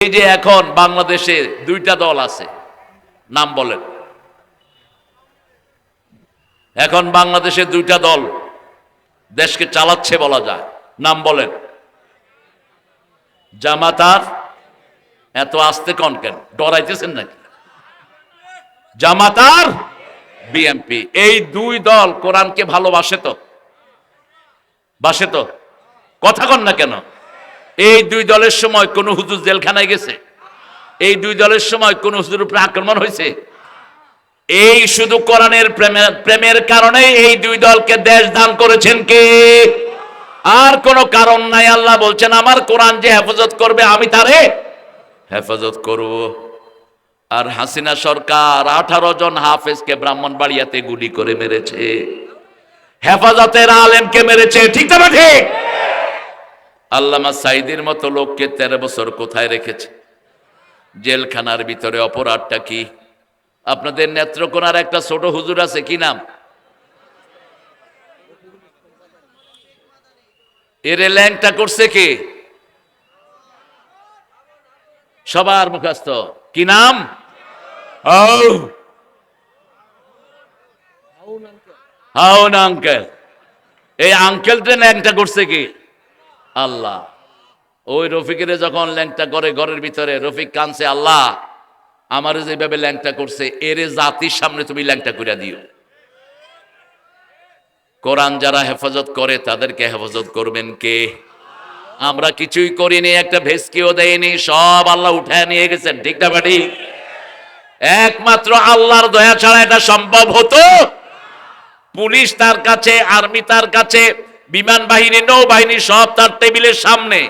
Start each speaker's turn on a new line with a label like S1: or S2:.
S1: এই যে এখন বাংলাদেশে দুইটা দল আছে, নাম বলেন। এখন বাংলাদেশে দুইটা দল দেশকে চালাচ্ছে বলা যায়, নাম বলেন। জামাতার এত আস্তে কন কেন? ডরাইতেছেন নাকি? জামাতার বিএমপি, এই দুই দল কোরআনকে ভালোবাসে তো? বাসে তো? কথা কন না কেন? এই দুই দলের সময় কোন হুজুর জেলখানায় গেছে? এই দুই দলের সময় কোন হুজুর উপরে আক্রমণ হয়েছে? এই শুধু কোরআনের প্রেমের প্রেমের কারণে এই দুই দলকে দেশ দান করেছেন কে? আর কোন কারণ নাই, আল্লাহ বলছেন, আমার কোরআন যে হেফাজত করবে, আমি তারে হেফাজত করব। আর হাসিনা সরকার আঠারো জন হাফেজকে ব্রাহ্মণবাড়িয়াতে গুলি করে মেরেছে। হেফাজতের আলেমকে মেরেছে, ঠিক না ঠিক? আল্লামা সাইদির মতো লোককে তেরো বছর কোথায় রেখেছে? জেলখানার ভিতরে অপরাধটা কি? আপনাদের নেত্রকোনার একটা ছোট হুজুর আছে, কি নাম? এরে ল্যাংটা করছে কে? সবার মুখাস্ত কি নাম? হাউন আঙ্কেল। এই আঙ্কেলটা ল্যাংটা করছে কি? আল্লাহ। ওই রফিকের যখন ল্যাংটা করে ঘরের ভিতরে, রফিক কানছে আল্লাহ, আমার যেভাবে ল্যাংটা করছে, এরে জাতির সামনে তুমি ল্যাংটা করে দিও। কোরআন যারা হেফাজত করে, তাদেরকে হেফাজত করবেন কে? আমরা কিছুই করিনি, একটা ভেসকিও দেয়নি সব আল্লাহ উঠায় নিয়ে গেছেন, ঠিক না বাড়ি একমাত্র আল্লাহর দয়া ছাড়া এটা সম্ভব হতো। পুলিশ তার কাছে, আর্মি তার কাছে বিমান বাহিনী নৌবাহিনী সব তার টেবিলের সামনে।